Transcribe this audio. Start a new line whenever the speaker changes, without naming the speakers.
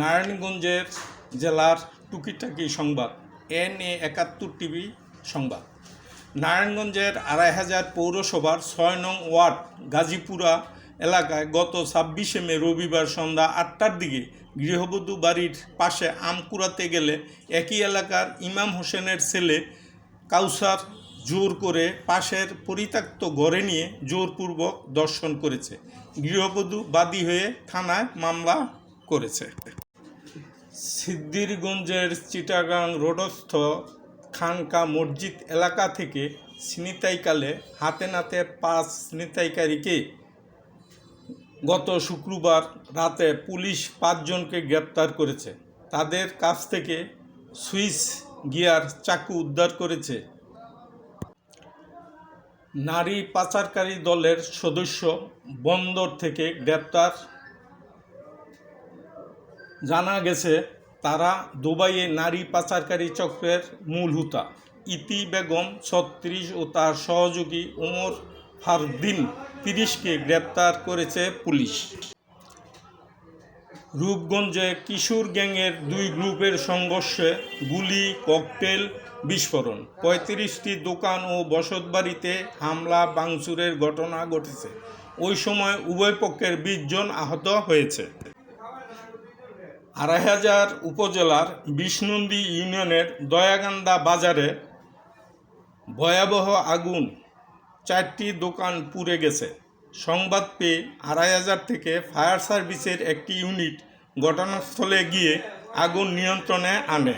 নারায়ণগঞ্জের জেলার টুকিটাকি সংবাদ এন এ একাত্তর টিভি সংবাদ। নারায়ণগঞ্জের আড়াই হাজার পৌরসভার ছয় নং ওয়ার্ড, গাজীপুরা এলাকায় গত ছাব্বিশে মে রবিবার সন্ধ্যা আটটার দিকে গৃহবধূ বাড়ির পাশে আম কুড়াতে গেলে একই এলাকার ইমাম হোসেনের ছেলে কাউসার জোর করে পাশের পরিত্যক্ত ঘরে নিয়ে জোরপূর্বক দর্শন করেছে। গৃহবধূ বাদী হয়ে থানায় মামলা করেছে। সিদ্দিরগঞ্জের চিটাগাং রোডস্থ খানকা মসজিদ এলাকা থেকে ছিনিতাইকালে হাতে নাতে পাঁচ ছিনিতাইকারীকে গত শুক্রবার রাতে পুলিশ পাঁচজনকে গ্রেপ্তার করেছে। তাদের কাছ থেকে সুইস গিয়ার চাকু উদ্ধার করেছে। নারী পাচারকারী দলের সদস্য বন্দর থেকে গ্রেপ্তার জানা গেছে, তারা দুবাইয়ে নারী পাচারকারী চক্রের মূল হুতা। ইতি বেগম ছত্রিশ ও তার সহযোগী ওমর ফারদিন তিরিশকে গ্রেপ্তার করেছে পুলিশ। রূপগঞ্জে কিশোর গ্যাংয়ের দুই গ্রুপের সংঘর্ষে গুলি, ককটেল বিস্ফোরণ। পঁয়ত্রিশটি দোকান ও বসতবাড়িতে হামলা, ভাঙচুরের ঘটনা ঘটেছে। ওই সময় উভয় পক্ষের বিশ জন আহত হয়েছে। আড়াই হাজার উপজেলার বিষ্ণুন্দী ইউনিয়নের দয়াগান্দা বাজারে ভয়াবহ আগুন চারটি দোকান পুড়ে গেছে। সংবাদ পেয়ে আড়াই হাজার থেকে ফায়ার সার্ভিসের একটি ইউনিট ঘটনাস্থলে গিয়ে আগুন নিয়ন্ত্রণে আনে।